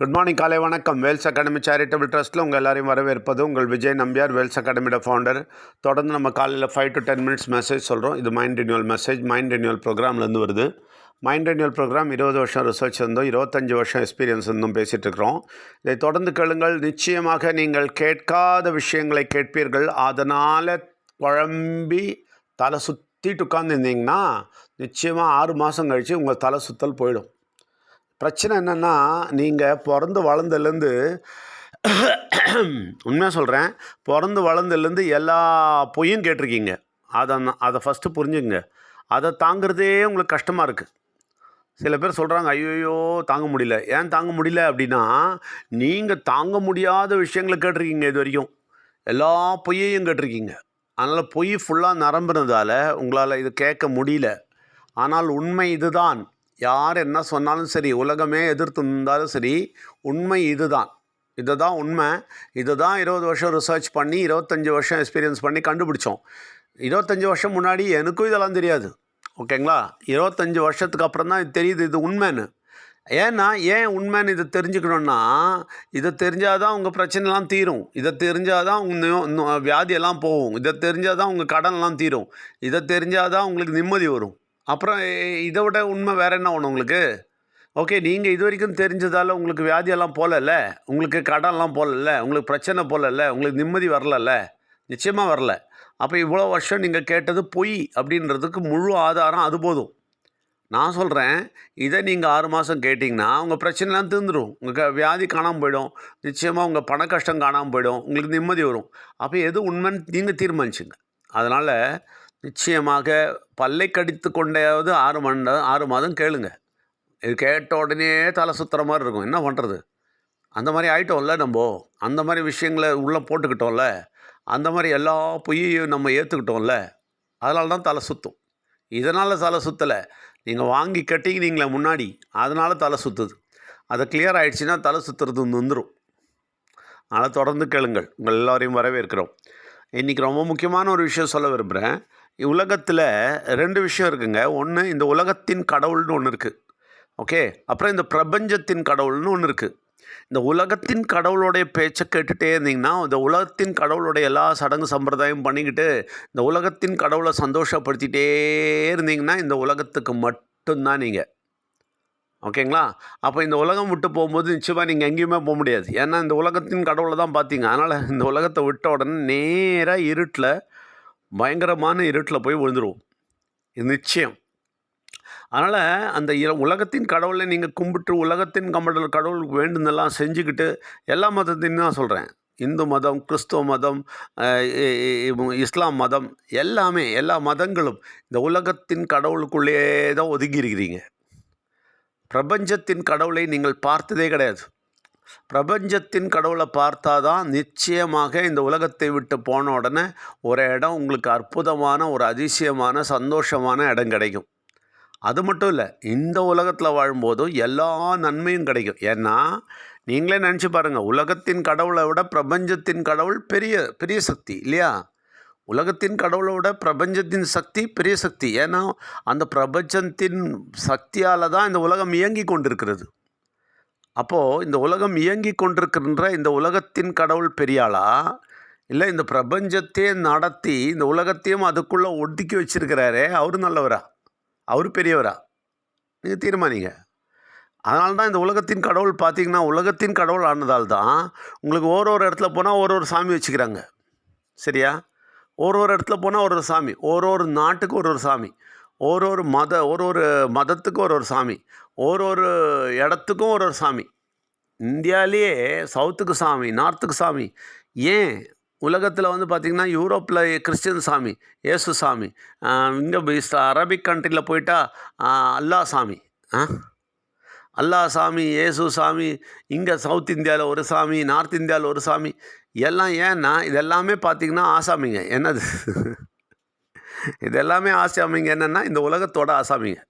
Good morning காலை வணக்கம். Wales academy charitable ட்ரஸ்ட்டில் உங்கள் எல்லாரையும் வரவேற்பது உங்கள் விஜய் நம்பியார் வேல்ஸ் அகாடமியோட ஃபவுண்டர் தொடர்ந்து நம்ம காலையில் five to ten minutes message சொல்கிறோம் இது mind renewal message mind renewal ப்ரோக்ராம்லேருந்து வருது. மைண்ட் ரினியூவல் ப்ரோக்ராம் இருபது வருஷம் ரிசர்ச் இருந்தோம் இருபத்தஞ்சி வருஷம் எக்ஸ்பீரியன்ஸ் இருந்தும் பேசிகிட்டு இருக்கிறோம். இதை தொடர்ந்து கேளுங்கள். நிச்சயமாக நீங்கள் கேட்காத விஷயங்களை கேட்பீர்கள். அதனால் குழம்பி தலை சுற்றிட்டு உட்காந்துருந்தீங்கன்னா நிச்சயமாக ஆறு மாதம் கழித்து உங்கள் தலை சுத்தல் போயிடும். பிரச்சனை என்னென்னா நீங்கள் பிறந்து வளர்ந்ததுலேருந்து உண்மையாக சொல்கிறேன் பிறந்து வளர்ந்ததுலேருந்து எல்லா பொய்யும் கேட்டிருக்கீங்க. அதை அதை ஃபஸ்ட்டு புரிஞ்சுங்க அதை தாங்கிறதே உங்களுக்கு கஷ்டமாக இருக்குது சில பேர் சொல்கிறாங்க ஐயோயோ தாங்க முடியல. ஏன் தாங்க முடியல அப்படின்னா நீங்கள் தாங்க முடியாத விஷயங்களை கேட்டிருக்கீங்க இது வரைக்கும். எல்லா பொய்யையும் கேட்டிருக்கீங்க. அதனால் பொய் ஃபுல்லாக நரம்புனதால் உங்களால் இது கேட்க முடியல. ஆனால் உண்மை இதுதான். யார் என்ன சொன்னாலும் சரி உலகமே எதிர்த்து இருந்தாலும் சரி உண்மை இதுதான். இதுதான் உண்மை. இதுதான் இருபது வருஷம் ரிசர்ச் பண்ணி இருபத்தஞ்சி வருஷம் எக்ஸ்பீரியன்ஸ் பண்ணி கண்டுபிடிச்சோம். இருபத்தஞ்சி வருஷம் முன்னாடி எனக்கும் இதெல்லாம் தெரியாது. ஓகேங்களா இருபத்தஞ்சி வருஷத்துக்கு அப்புறம் தான் இது தெரியுது இது உண்மைன்னு. ஏன்னா ஏன் உண்மைன்னு இதை தெரிஞ்சுக்கணுன்னா இதை தெரிஞ்சால் தான் உங்கள் பிரச்சனைலாம் தீரும். இதை தெரிஞ்சால் தான் உங்கள் வியாதியெல்லாம் போகும். இதை தெரிஞ்சால் தான் உங்கள் கடன்லாம் தீரும். இதை தெரிஞ்சால் தான் உங்களுக்கு நிம்மதி வரும். அப்புறம் இதை விட உண்மை வேறு என்ன ஒன்று உங்களுக்கு? ஓகே நீங்கள் இது வரைக்கும் தெரிஞ்சதால் உங்களுக்கு வியாதியெல்லாம் போகலல்ல உங்களுக்கு கடன்லாம் போகலல்ல உங்களுக்கு பிரச்சனை போகலல்ல உங்களுக்கு நிம்மதி வரலல்ல நிச்சயமாக வரல. அப்போ இவ்வளோ வருஷம் நீங்கள் கேட்டது பொய் அப்படின்றதுக்கு முழு ஆதாரம் அது போதும். நான் சொல்கிறேன் இதை நீங்கள் ஆறு மாதம் கேட்டிங்கன்னா உங்கள் பிரச்சனைலாம் தீர்ந்துடும் உங்கள் வியாதி காணாமல் போயிடும். நிச்சயமாக உங்கள் பண கஷ்டம் காணாமல் போயிடும். உங்களுக்கு நிம்மதி வரும். அப்போ எது உண்மைன்னு நீங்கள் தீர்மானிச்சுங்க. அதனால் நிச்சயமாக பல்லை கடித்து கொண்டையாவது ஆறு மண்ட ஆறு மாதம் கேளுங்க. இது கேட்ட உடனே தலை சுத்துற மாதிரி இருக்கும். என்ன பண்ணுறது அந்த மாதிரி ஆயிட்டோம்ல நம்ம. அந்த மாதிரி விஷயங்களை உள்ளே போட்டுக்கிட்டோம்ல. அந்த மாதிரி எல்லா பொய்யையும் நம்ம ஏற்றுக்கிட்டோம்ல அதனால தான் தலை சுற்றும் இதனால் தலை சுற்றலை நீங்கள் வாங்கி கட்டிக்கினீங்களே முன்னாடி. அதனால் தலை சுற்றுது அது கிளியர் ஆயிடுச்சுன்னா தலை சுற்றுறது வந்துடும் அதனால் தொடர்ந்து கேளுங்கள். உங்கள் எல்லோரையும் வரவேற்கிறோம். இன்றைக்கி ரொம்ப முக்கியமான ஒரு விஷயம் சொல்ல விரும்புகிறேன் உலகத்தில் ரெண்டு விஷயம் இருக்குங்க. ஒன்று இந்த உலகத்தின் கடவுள்னு ஒன்று இருக்குது ஓகே? அப்புறம் இந்த பிரபஞ்சத்தின் கடவுள்னு ஒன்று இருக்குது இந்த உலகத்தின் கடவுளுடைய பேச்சை கேட்டுகிட்டே இருந்தீங்கன்னா இந்த உலகத்தின் கடவுளுடைய எல்லா சடங்கு சம்பிரதாயம் பண்ணிக்கிட்டு இந்த உலகத்தின் கடவுளை சந்தோஷப்படுத்திகிட்டே இருந்தீங்கன்னா இந்த உலகத்துக்கு மட்டும்தான் நீங்கள் ஓகேங்களா? அப்போ இந்த உலகம் விட்டு போகும்போது நிச்சயமாக நீங்கள் எங்கேயுமே போக முடியாது. ஏன்னா இந்த உலகத்தின் கடவுளை தான் பார்த்தீங்க அதனால் இந்த உலகத்தை விட்ட உடனே நேராக இருட்டில் பயங்கரமான இருட்டில் போய் விழுந்துருவோம். இது நிச்சயம். அதனால் அந்த இர- உலகத்தின் கடவுளை நீங்கள் கும்பிட்டு உலகத்தின் கம்படல் கடவுளுக்கு வேண்டுனெல்லாம் செஞ்சுக்கிட்டு எல்லா மதத்தையும் தான் சொல்கிறேன் இந்து மதம் கிறிஸ்துவ மதம் இஸ்லாம் மதம் எல்லாமே எல்லா மதங்களும் இந்த உலகத்தின் கடவுளுக்குள்ளேயே தான் ஒதுங்கி இருக்கிறீங்க பிரபஞ்சத்தின் கடவுளை நீங்கள் பார்த்ததே கிடையாது. பிரபஞ்சத்தின் கடவுளை பார்த்தா தான் நிச்சயமாக இந்த உலகத்தை விட்டு போன உடனே ஒரு இடம் உங்களுக்கு அற்புதமான ஒரு அதிசயமான சந்தோஷமான இடம் கிடைக்கும். அது மட்டும் இல்லை இந்த உலகத்தில் வாழும்போதும் எல்லா நன்மையும் கிடைக்கும். ஏன்னா நீங்களே நினச்சி பாருங்கள் உலகத்தின் கடவுளை விட பிரபஞ்சத்தின் கடவுள் பெரிய பெரிய சக்தி இல்லையா? உலகத்தின் கடவுளை விட பிரபஞ்சத்தின் சக்தி பெரிய சக்தி. ஏன்னா அந்த பிரபஞ்சத்தின் சக்தியால் தான் இந்த உலகம் இயங்கி கொண்டிருக்கிறது. அப்போது இந்த உலகம் இயங்கி கொண்டிருக்கின்ற இந்த உலகத்தின் கடவுள் பெரியாளா? இல்லை இந்த பிரபஞ்சத்தையே நடத்தி இந்த உலகத்தையும் அதுக்குள்ளே ஒடுக்கி வச்சிருக்கிறாரே அவர் நல்லவரா? அவர் பெரியவரா? நீங்கள் தீர்மானிங்க. அதனால தான் இந்த உலகத்தின் கடவுள் பார்த்தீங்கன்னா உலகத்தின் கடவுள் ஆனதால் தான் உங்களுக்கு ஒரு ஒரு இடத்துல போனால் ஒரு ஒரு சாமி வச்சுக்கிறாங்க. சரியா? ஒரு ஒரு இடத்துல போனால் ஒரு ஒரு சாமி ஒரு ஒரு நாட்டுக்கு ஒரு ஒரு சாமி. ஒரு ஒரு மத ஒரு ஒரு மதத்துக்கும் ஒரு ஒரு சாமி ஒரு ஒரு இடத்துக்கும் ஒரு ஒரு சாமி. இந்தியாவிலேயே சவுத்துக்கு சாமி நார்த்துக்கு சாமி. ஏன்? உலகத்தில் வந்து பார்த்திங்கன்னா யூரோப்பில் கிறிஸ்டியன் சாமி ஏசு சாமி இங்கே அரபிக் கண்ட்ரியில் போயிட்டா அல்லா அல்லாஹ் சாமி ஆ? அல்லாஹ் சாமி ஏசு சாமி இங்கே சவுத் இந்தியாவில் ஒரு சாமி நார்த் இந்தியாவில் ஒரு சாமி. எல்லாம் ஏன்னா இதெல்லாமே பார்த்திங்கன்னா ஆசாமிங்க. என்னது? இது எல்லாமே ஆசாமிங்க. என்னென்னா இந்த உலகத்தோட ஆசாமிங்க.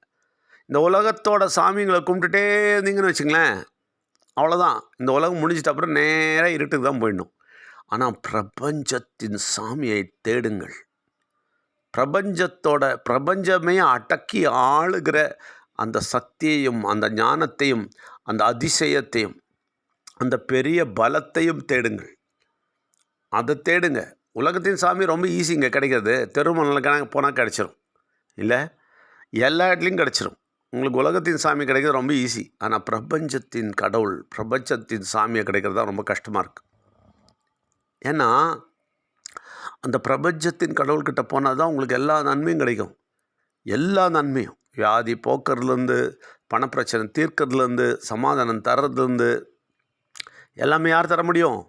இந்த உலகத்தோட சாமிங்களை கும்பிட்டுட்டே இருந்தீங்கன்னு வச்சுங்களேன் அவ்வளோதான் இந்த உலகம் முடிஞ்சிட்ட அப்புறம் நேராக இருட்டுக்கு தான் போயிடணும். ஆனால் பிரபஞ்சத்தின் சாமியை தேடுங்கள். பிரபஞ்சத்தோட பிரபஞ்சமே அடக்கி ஆளுகிற அந்த சக்தியையும் அந்த ஞானத்தையும் அந்த அதிசயத்தையும் அந்த பெரிய பலத்தையும் தேடுங்கள். அதை தேடுங்க. உலகத்தின் சாமி ரொம்ப ஈஸி இங்கே கிடைக்கிறது. தெருமணலுக்கான போனால் கிடச்சிரும். இல்லை? எல்லா இடத்துலையும் கிடச்சிரும். உங்களுக்கு உலகத்தின் சாமி கிடைக்கிறது ரொம்ப ஈஸி ஆனால் பிரபஞ்சத்தின் கடவுள் பிரபஞ்சத்தின் சாமியை கிடைக்கிறது தான் ரொம்ப கஷ்டமாக இருக்குது ஏன்னா அந்த பிரபஞ்சத்தின் கடவுள்கிட்ட போனால் தான் உங்களுக்கு எல்லா நன்மையும் கிடைக்கும். எல்லா நன்மையும். வியாதி போக்குறதுலேருந்து பணப்பிரச்சனை தீர்க்கறதுலேருந்து சமாதானம் தர்றதுலேருந்து எல்லாமே யார் தர முடியும்?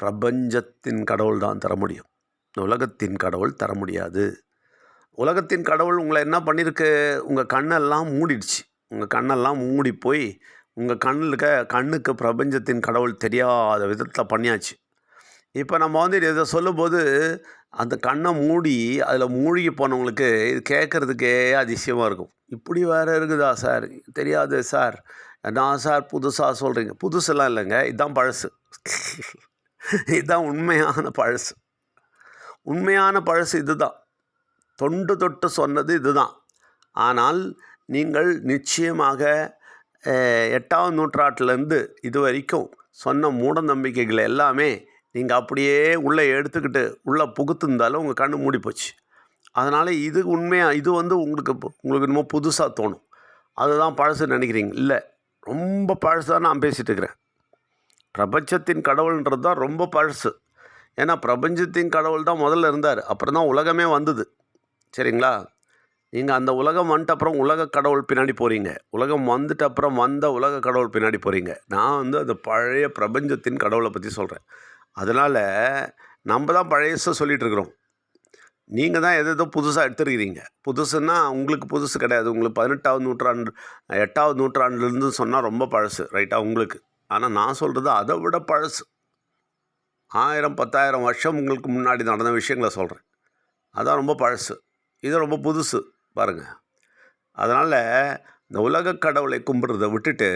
பிரபஞ்சத்தின் கடவுள் தான் தர முடியும். உலகத்தின் கடவுள் தர முடியாது. உலகத்தின் கடவுள் உங்களை என்ன பண்ணியிருக்கு உங்கள் கண்ணெல்லாம் மூடிடுச்சு. உங்கள் கண்ணெல்லாம் மூடி போய் உங்கள் கண்ணில் இருக்க கண்ணுக்கு பிரபஞ்சத்தின் கடவுள் தெரியாத விதத்தில் பண்ணியாச்சு. இப்போ நம்ம வந்து இதை சொல்லும்போது அந்த கண்ணை மூடி அதில் மூழ்கி போனவங்களுக்கு இது கேட்குறதுக்கே அதிசயமாக இருக்கும். இப்படி வேறு இருக்குதா சார் தெரியாது சார் நான் சார் புதுசாக சொல்கிறீங்க புதுசெல்லாம் இல்லைங்க. இதுதான் பழசு. இதுதான் உண்மையான பழசு. உண்மையான பழசு இதுதான். தொண்டு தொட்டு சொன்னது இதுதான். ஆனால் நீங்கள் நிச்சயமாக எட்டாவது நூற்றாட்டிலேருந்து இது வரைக்கும் சொன்ன மூட நம்பிக்கைகள் எல்லாமே நீங்கள் அப்படியே உள்ளே எடுத்துக்கிட்டு உள்ளே புகுத்துருந்தாலும் உங்கள் கண்ணு மூடி போச்சு. அதனால் இது உண்மையாக இது வந்து உங்களுக்கு உங்களுக்கு என்னமோ புதுசாக தோணும். அதுதான் பழசுன்னு நினைக்கிறீங்க? இல்லை. ரொம்ப பழசாக நான் பேசிகிட்டு இருக்கிறேன். பிரபஞ்சத்தின் கடவுள்ன்றது தான் ரொம்ப பழசு. ஏன்னா பிரபஞ்சத்தின் கடவுள் தான் முதல்ல இருந்தார். அப்புறம் தான் உலகமே வந்தது. சரிங்களா? நீங்கள் அந்த உலகம் வந்துட்ட அப்புறம் உலக கடவுள் பின்னாடி போகிறீங்க உலகம் வந்துட்ட அப்புறம் வந்த உலக கடவுள் பின்னாடி போகிறீங்க நான் வந்து அந்த பழைய பிரபஞ்சத்தின் கடவுளை பற்றி சொல்கிறேன் அதனால் நம்ம தான் பழையச சொல்லிகிட்டு இருக்கிறோம். நீங்கள் தான் எது எதோ புதுசாக எடுத்துருக்கிறீங்க. புதுசுன்னா உங்களுக்கு புதுசு கிடையாது. உங்களுக்கு பதினெட்டாவது நூற்றாண்டு எட்டாவது நூற்றாண்டுலேருந்து சொன்னால் ரொம்ப பழசு ரைட்டாக உங்களுக்கு. ஆனால் நான் சொல்கிறது அதை விட பழசு. ஆயிரம் பத்தாயிரம் வருஷம் உங்களுக்கு முன்னாடி நடந்த விஷயங்களை சொல்கிறேன் அதான் ரொம்ப பழசு. இது ரொம்ப புதுசு. பாருங்கள் அதனால் இந்த உலக கடவுளை கும்பிட்றதை விட்டுட்டு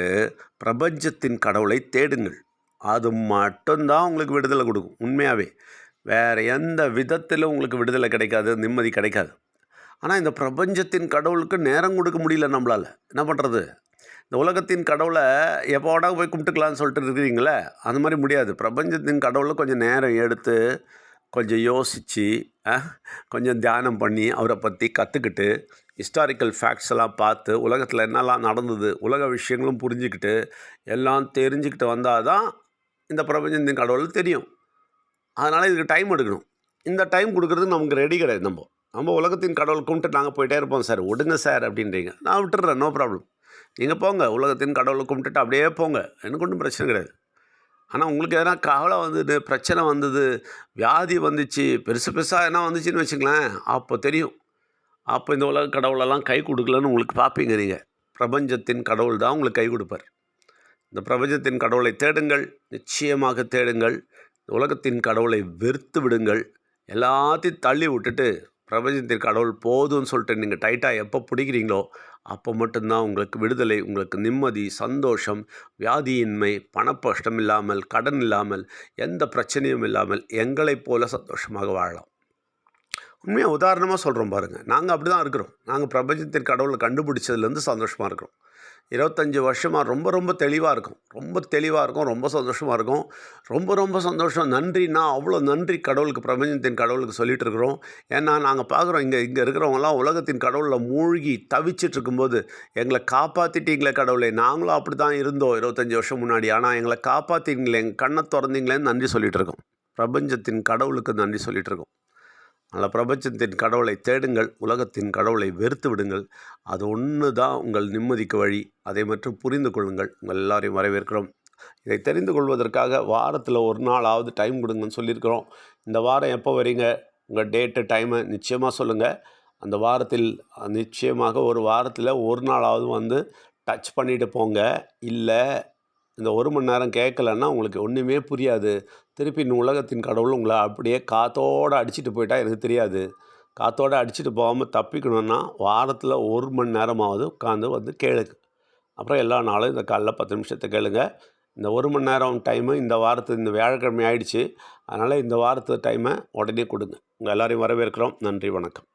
பிரபஞ்சத்தின் கடவுளை தேடுங்கள். அது மட்டும்தான் உங்களுக்கு விடுதலை கொடுக்கும் உண்மையாகவே வேறு எந்த விதத்திலும் உங்களுக்கு விடுதலை கிடைக்காது நிம்மதி கிடைக்காது. ஆனால் இந்த பிரபஞ்சத்தின் கடவுளுக்கு நேரம் கொடுக்க முடியல நம்மளால். என்ன பண்ணுறது இந்த உலகத்தின் கடவுளை எப்போ வேணா போய் கும்பிட்டுக்கலான்னு சொல்லிட்டு இருக்கிறீங்களே? அந்த மாதிரி முடியாது. பிரபஞ்சத்தின் கடவுளை கொஞ்சம் நேரம் எடுத்து கொஞ்சம் யோசித்து கொஞ்சம் தியானம் பண்ணி அவரை பற்றி கற்றுக்கிட்டு ஹிஸ்டாரிக்கல் ஃபேக்ட்ஸ் எல்லாம் பார்த்து உலகத்தில் என்னெல்லாம் நடந்தது உலக விஷயங்களும் புரிஞ்சுக்கிட்டு எல்லாம் தெரிஞ்சுக்கிட்டு வந்தால் தான் இந்த பிரபஞ்சத்தின் கடவுள் தெரியும். அதனால் இதுக்கு டைம் எடுக்கணும். இந்த டைம் கொடுக்குறதுக்கு நமக்கு ரெடி கிடையாது. நம்ம நம்ம உலகத்தின் கடவுள் கும்பிட்டு நாங்கள் போயிட்டே இருப்போம் சார். விடுங்க சார் அப்படின்றீங்க. நான் விட்டுறேன் நோ ப்ராப்ளம் நீங்கள் போங்க. உலகத்தின் கடவுளை கும்பிட்டுட்டு அப்படியே போங்க. எனக்கு ஒன்றும் பிரச்சனை கிடையாது. ஆனால் உங்களுக்கு எதனா கவலை வந்தது பிரச்சனை வந்தது வியாதி வந்துச்சு பெருசு பெருசாக எதனா வந்துச்சுன்னு வச்சுங்களேன் அப்போ தெரியும். அப்போ இந்த உலக கடவுளெல்லாம் கை கொடுக்கலன்னு உங்களுக்கு பார்ப்பீங்க நீங்கள் பிரபஞ்சத்தின் கடவுள் தான் உங்களுக்கு கை கொடுப்பார். இந்த பிரபஞ்சத்தின் கடவுளை தேடுங்கள். நிச்சயமாக தேடுங்கள். இந்த உலகத்தின் கடவுளை வெறுத்து விடுங்கள். எல்லாத்தையும் தள்ளி விட்டுட்டு பிரபஞ்சத்தின் கடவுள் போதும்னு சொல்லிட்டு நீங்கள் டைட்டாக எப்போ பிடிக்கிறீங்களோ அப்போ மட்டும்தான் உங்களுக்கு விடுதலை உங்களுக்கு நிம்மதி சந்தோஷம் வியாதியின்மை பணப்பஷ்டம் இல்லாமல் கடன் இல்லாமல் எந்த பிரச்சனையும் இல்லாமல் எங்களைப் போல சந்தோஷமாக வாழலாம். உண்மையாக உதாரணமாக சொல்கிறோம் பாருங்கள் நாங்கள் அப்படி தான் இருக்கிறோம். நாங்கள் பிரபஞ்சத்தின் கடவுளை கண்டுபிடிச்சதுலேருந்து சந்தோஷமாக இருக்கிறோம். இருபத்தஞ்சி வருஷமாக ரொம்ப ரொம்ப தெளிவாக இருக்கும். ரொம்ப தெளிவாக இருக்கும். ரொம்ப சந்தோஷமாக இருக்கும். ரொம்ப ரொம்ப சந்தோஷம். நன்றினா அவ்வளோ நன்றி கடவுளுக்கு பிரபஞ்சத்தின் கடவுளுக்கு சொல்லிகிட்டு இருக்கிறோம். ஏன்னா நாங்கள் பார்க்குறோம் இங்கே இங்கே இருக்கிறவங்களாம் உலகத்தின் கடவுளில் மூழ்கி தவிச்சிட்டு இருக்கும்போது எங்களை காப்பாற்றிட்டீங்களே கடவுளே. நாங்களும் அப்படி தான் இருந்தோம் இருபத்தஞ்சி வருஷம் முன்னாடி. ஆனால் எங்களை காப்பாற்றிங்களே எங்கள் கண்ணை திறந்தீங்களேன்னு நன்றி சொல்லிகிட்டு இருக்கோம். பிரபஞ்சத்தின் கடவுளுக்கு நன்றி சொல்லிகிட்டு இருக்கோம். அதனால் பிரபஞ்சத்தின் கடவுளை தேடுங்கள் உலகத்தின் கடவுளை வெறுத்து விடுங்கள். அது ஒன்று தான் உங்கள் நிம்மதிக்கு வழி. அதை மற்றும் புரிந்து கொள்ளுங்கள். உங்கள் எல்லாரையும் வரவேற்கிறோம். இதை தெரிந்து கொள்வதற்காக வாரத்தில் ஒரு நாளாவது டைம் கொடுங்கன்னு சொல்லியிருக்கிறோம். இந்த வாரம் எப்போ வரீங்க? உங்கள் டேட்டு டைமை நிச்சயமாக சொல்லுங்கள் அந்த வாரத்தில் நிச்சயமாக ஒரு வாரத்தில் ஒரு நாளாவது வந்து டச் பண்ணிட்டு போங்க. இல்லை இந்த ஒரு மணி நேரம் கேட்கலன்னா உங்களுக்கு ஒன்றுமே புரியாது. திருப்பி இந்த உலகத்தின் கடவுள் உங்களை அப்படியே காத்தோடு அடிச்சிட்டு போயிட்டா எனக்கு தெரியாது. காத்தோடு அடிச்சிட்டு போகாமல் தப்பிக்கணும்னா வாரத்தில் ஒரு மணி நேரமாவது உட்காந்து வந்து கேளுங்க. அப்புறம் எல்லா நாளும் இந்த காலைல பத்து நிமிஷத்தை கேளுங்க. இந்த ஒரு மணி நேரம் டைமு இந்த வாரத்து இந்த வியாழக்கிழமை ஆயிடுச்சு. அதனால் இந்த வாரத்து டைமை உடனே கொடுங்க. உங்கள் எல்லோரையும் வரவேற்கிறோம். நன்றி வணக்கம்.